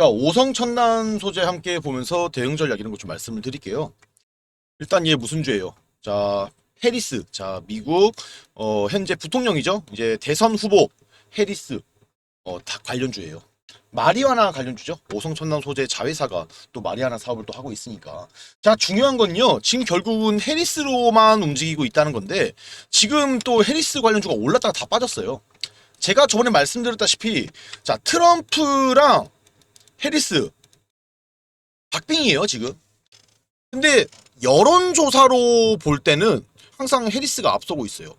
자, 오성 천난 소재 함께 보면서 대응 전략 이런 거좀 말씀을 드릴게요. 일단 얘 무슨 죄예요? 자, 해리스. 자, 미국 어, 현재 부통령이죠. 이제 대선 후보 해리스 어, 다 관련주예요. 마리화나 관련주죠. 오성 천난 소재 자회사가 또 마리화나 사업을 또 하고 있으니까. 자, 중요한 건요. 지금 결국은 해리스로만 움직이고 있다는 건데 지금 또 해리스 관련주가 올랐다가 다 빠졌어요. 제가 저번에 말씀드렸다시피 자, 트럼프랑 해리스. 박빙이에요 지금. 근데 여론조사로 볼 때는 항상 해리스가 앞서고 있어요.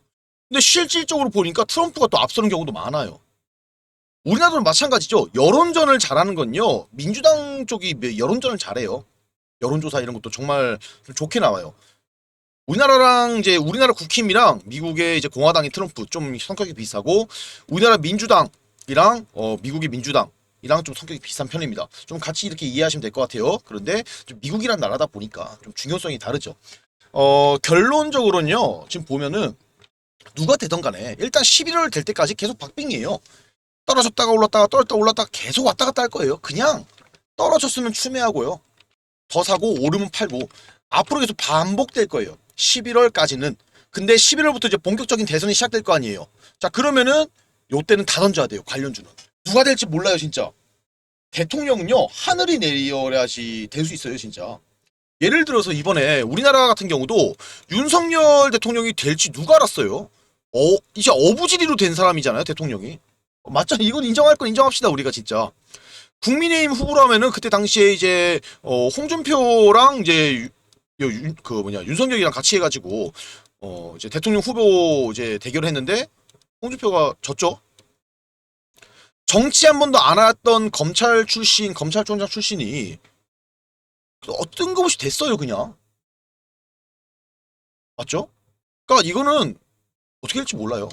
근데 실질적으로 보니까 트럼프가 또 앞서는 경우도 많아요. 우리나라도 마찬가지죠. 여론전을 잘하는 건요 민주당 쪽이 여론전을 잘해요. 여론조사 이런 것도 정말 좀 좋게 나와요. 우리나라랑 이제 우리나라 국힘이랑 미국의 이제 공화당의 트럼프 좀 성격이 비슷하고 우리나라 민주당이랑 어 미국의 민주당 이랑 좀 성격이 비슷한 편입니다. 좀 같이 이렇게 이해하시면 될 것 같아요. 그런데 좀 미국이란 나라다 보니까 좀 중요성이 다르죠. 어, 결론적으로는요, 지금 보면은 누가 되던 간에 일단 11월 될 때까지 계속 박빙이에요. 떨어졌다가 올랐다가 떨어졌다가 올랐다가 계속 왔다 갔다 할 거예요. 그냥 떨어졌으면 추매하고요. 더 사고 오르면 팔고 앞으로 계속 반복될 거예요. 11월까지는. 근데 11월부터 이제 본격적인 대선이 시작될 거 아니에요. 자, 그러면은 요때는 다 던져야 돼요. 관련주는. 누가 될지 몰라요, 진짜. 대통령은요, 하늘이 내려야지 될 수 있어요, 진짜. 예를 들어서 이번에 우리나라 같은 경우도 윤석열 대통령이 될지 누가 알았어요? 어, 이제 어부지리로 된 사람이잖아요, 대통령이. 어, 맞죠? 이건 인정할 건 인정합시다, 우리가 진짜. 국민의힘 후보라면은 그때 당시에 이제 어, 홍준표랑 이제 유- 윤, 그 뭐냐 윤석열이랑 같이 해가지고 어 이제 대통령 후보 이제 대결을 했는데 홍준표가 졌죠. 정치 한 번도 안 했던 검찰 출신, 검찰총장 출신이 어, 뜬금없이 됐어요, 그냥. 맞죠? 그러니까 이거는 어떻게 될지 몰라요.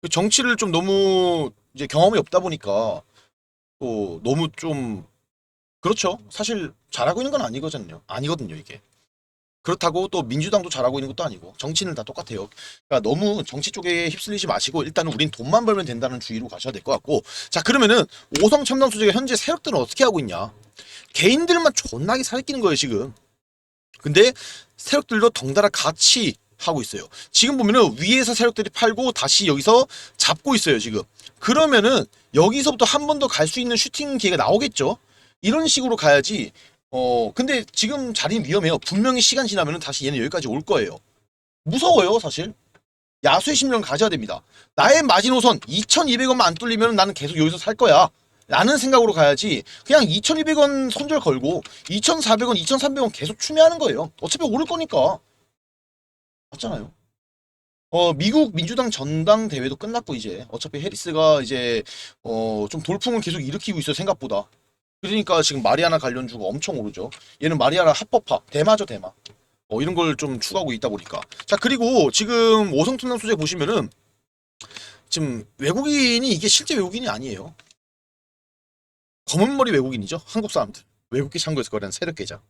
그 정치를 좀 너무 이제 경험이 없다 보니까 또 너무 좀 그렇죠. 사실 잘하고 있는 건 아니거든요. 아니거든요, 이게. 그렇다고 또 민주당도 잘하고 있는 것도 아니고 정치는 다 똑같아요. 그러니까 너무 정치 쪽에 휩쓸리지 마시고 일단은 우린 돈만 벌면 된다는 주의로 가셔야 될 것 같고 자 그러면은 오성 첨단 소재가 현재 세력들은 어떻게 하고 있냐? 개인들만 존나게 살끼는 거예요 지금. 근데 세력들도 덩달아 같이 하고 있어요. 지금 보면은 위에서 세력들이 팔고 다시 여기서 잡고 있어요 지금. 그러면은 여기서부터 한 번 더 갈 수 있는 슈팅 기회가 나오겠죠. 이런 식으로 가야지 어 근데 지금 자리는 위험해요. 분명히 시간 지나면은 다시 얘는 여기까지 올 거예요. 무서워요 사실. 야수의 심령 가져야 됩니다. 나의 마지노선 2,200원만 안 뚫리면 나는 계속 여기서 살 거야. 라는 생각으로 가야지 그냥 2,200원 손절 걸고 2,400원, 2,300원 계속 추매하는 거예요. 어차피 오를 거니까. 맞잖아요. 어 미국 민주당 전당 대회도 끝났고 이제 어차피 해리스가 이제 어 좀 돌풍을 계속 일으키고 있어요 생각보다. 그러니까 지금 마리아나 관련주가 엄청 오르죠. 얘는 마리아나 합법화, 대마죠 대마. 어, 이런 걸 좀 추구하고 있다 보니까. 자 그리고 지금 오성투난 소재 보시면은 지금 외국인이 이게 실제 외국인이 아니에요. 검은 머리 외국인이죠. 한국 사람들. 외국계 창고에서 거래하는 세력 계좌.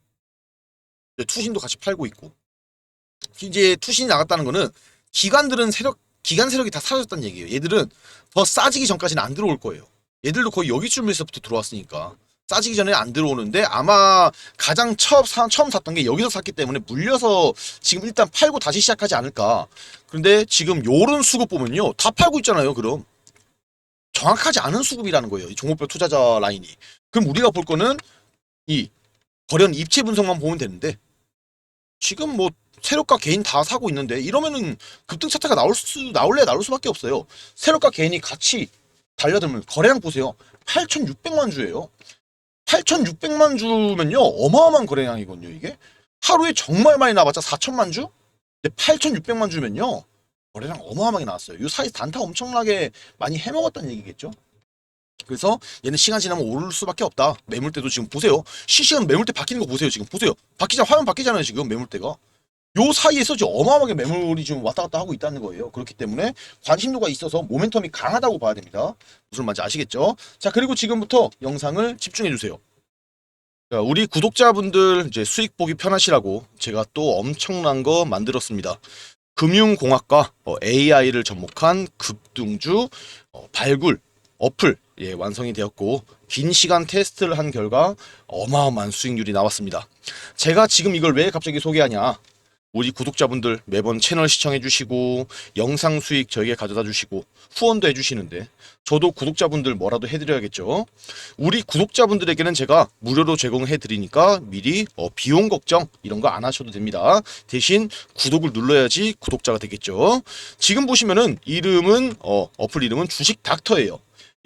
이제 투신도 같이 팔고 있고. 이제 투신이 나갔다는 거는 기관들은 세력 기관 세력이 다 사라졌다는 얘기예요. 얘들은 더 싸지기 전까지는 안 들어올 거예요. 얘들도 거의 여기쯤에서부터 들어왔으니까 싸지기 전에 안 들어오는데 아마 가장 처음, 사, 처음 샀던 게 여기서 샀기 때문에 물려서 지금 일단 팔고 다시 시작하지 않을까. 그런데 지금 요런 수급 보면요. 다 팔고 있잖아요. 그럼. 정확하지 않은 수급이라는 거예요. 이 종목별 투자자 라인이. 그럼 우리가 볼 거는 이 거래원 입체 분석만 보면 되는데 지금 뭐 세력과 개인 다 사고 있는데 이러면은 급등 차트가 나올 수 나올래 나올 수밖에 없어요. 세력과 개인이 같이 달려들면 거래량 보세요. 8,600만 주예요. 8,600만 주면요 어마어마한 거래량이거든요 이게 하루에 정말 많이 나봤자 4천만 주? 근데 8,600만 주면요 거래량 어마어마하게 나왔어요. 이 사이 단타 엄청나게 많이 해먹었다는 얘기겠죠. 그래서 얘는 시간 지나면 오를 수밖에 없다. 매물대도 지금 보세요. 실시간 매물대 바뀌는 거 보세요. 지금 보세요. 바뀌자 화면 바뀌잖아요. 지금 매물대가. 요 사이에서 어마어마하게 매물이 지금 왔다 갔다 하고 있다는 거예요. 그렇기 때문에 관심도가 있어서 모멘텀이 강하다고 봐야 됩니다. 무슨 말인지 아시겠죠? 자, 그리고 지금부터 영상을 집중해 주세요. 자, 우리 구독자분들 이제 수익 보기 편하시라고 제가 또 엄청난 거 만들었습니다. 금융공학과 AI를 접목한 급등주 어, 발굴 어플 예, 완성이 되었고 긴 시간 테스트를 한 결과 어마어마한 수익률이 나왔습니다. 제가 지금 이걸 왜 갑자기 소개하냐? 우리 구독자분들 매번 채널 시청해 주시고 영상 수익 저에게 가져다 주시고 후원도 해 주시는데 저도 구독자분들 뭐라도 해드려야겠죠. 우리 구독자분들에게는 제가 무료로 제공해 드리니까 미리 어, 비용 걱정 이런 거 안 하셔도 됩니다. 대신 구독을 눌러야지 구독자가 되겠죠. 지금 보시면은 이름은 어, 어플 이름은 주식 닥터예요.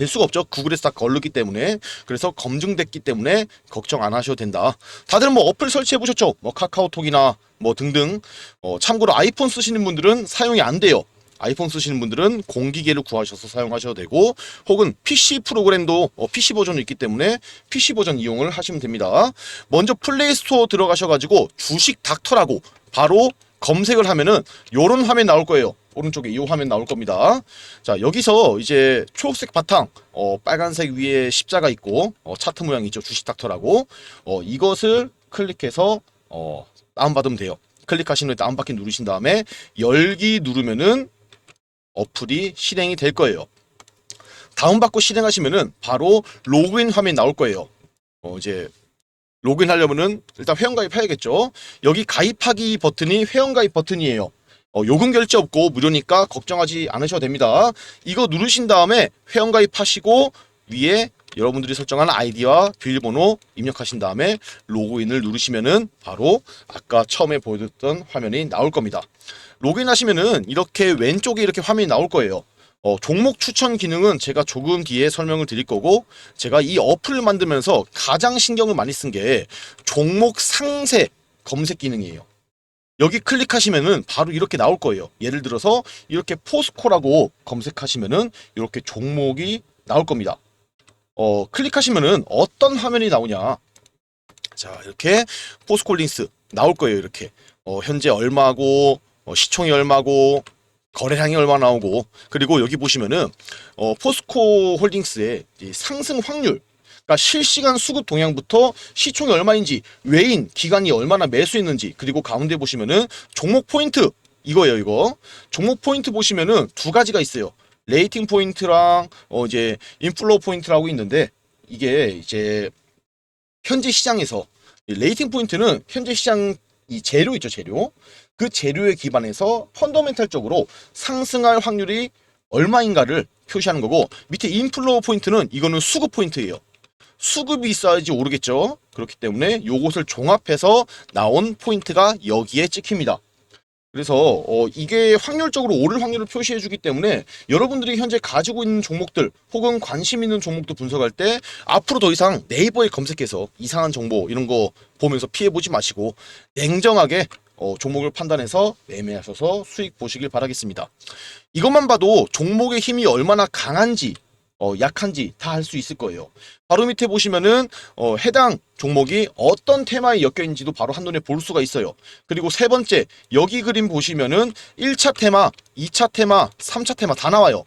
될 수가 없죠. 구글에서 다 걸르기 때문에. 그래서 검증됐기 때문에 걱정 안 하셔도 된다. 다들 뭐 어플 설치해 보셨죠? 뭐 카카오톡이나 뭐 등등. 어, 참고로 아이폰 쓰시는 분들은 사용이 안 돼요. 아이폰 쓰시는 분들은 공기계를 구하셔서 사용하셔도 되고 혹은 PC 프로그램도 어, PC 버전이 있기 때문에 PC 버전 이용을 하시면 됩니다. 먼저 플레이 스토어 들어가셔가지고 주식 닥터라고 바로 검색을 하면은 요런 화면 나올 거예요. 오른쪽에 이 화면 나올 겁니다. 자 여기서 이제 초록색 바탕, 어, 빨간색 위에 십자가 있고 어, 차트 모양 있죠. 주식 닥터라고 어, 이것을 클릭해서 어, 다운받으면 돼요. 클릭하신 후에 다운받기 누르신 다음에 열기 누르면은 어플이 실행이 될 거예요. 다운받고 실행하시면은 바로 로그인 화면이 나올 거예요. 어, 이제 로그인 하려면은 일단 회원가입 해야겠죠. 여기 가입하기 버튼이 회원가입 버튼이에요. 어, 요금 결제 없고 무료니까 걱정하지 않으셔도 됩니다. 이거 누르신 다음에 회원가입하시고 위에 여러분들이 설정한 아이디와 비밀번호 입력하신 다음에 로그인을 누르시면은 바로 아까 처음에 보여줬던 화면이 나올 겁니다. 로그인 하시면은 이렇게 왼쪽에 이렇게 화면이 나올 거예요. 어, 종목 추천 기능은 제가 조금 뒤에 설명을 드릴 거고 제가 이 어플을 만들면서 가장 신경을 많이 쓴 게 종목 상세 검색 기능이에요. 여기 클릭하시면은 바로 이렇게 나올 거예요. 예를 들어서 이렇게 포스코라고 검색하시면은 이렇게 종목이 나올 겁니다. 어, 클릭하시면은 어떤 화면이 나오냐. 자, 이렇게 포스콜린스 나올 거예요. 이렇게. 어, 현재 얼마고, 어, 시총이 얼마고, 거래량이 얼마 나오고, 그리고 여기 보시면은, 어, 포스코 홀딩스의 이 상승 확률, 그러니까 실시간 수급 동향부터 시총이 얼마인지, 외인, 기간이 얼마나 매수했는지, 그리고 가운데 보시면은 종목 포인트, 이거예요, 이거. 종목 포인트 보시면은 두 가지가 있어요. 레이팅 포인트랑 어 이제 인플로우 포인트라고 있는데 이게 이제 현재 시장에서 이 레이팅 포인트는 현재 시장 이 재료 있죠 재료 그 재료에 기반해서 펀더멘탈적으로 상승할 확률이 얼마인가를 표시하는 거고 밑에 인플로우 포인트는 이거는 수급 포인트예요. 수급이 있어야지 오르겠죠. 그렇기 때문에 요것을 종합해서 나온 포인트가 여기에 찍힙니다. 그래서 어, 이게 확률적으로 오를 확률을 표시해 주기 때문에 여러분들이 현재 가지고 있는 종목들 혹은 관심 있는 종목도 분석할 때 앞으로 더 이상 네이버에 검색해서 이상한 정보 이런 거 보면서 피해 보지 마시고 냉정하게 어, 종목을 판단해서 매매하셔서 수익 보시길 바라겠습니다. 이것만 봐도 종목의 힘이 얼마나 강한지 어, 약한지 다 알 수 있을 거예요. 바로 밑에 보시면은 어, 해당 종목이 어떤 테마에 엮여 있는지도 바로 한눈에 볼 수가 있어요. 그리고 세 번째 여기 그림 보시면은 1차 테마, 2차 테마, 3차 테마 다 나와요.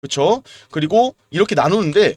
그렇죠? 그리고 이렇게 나누는데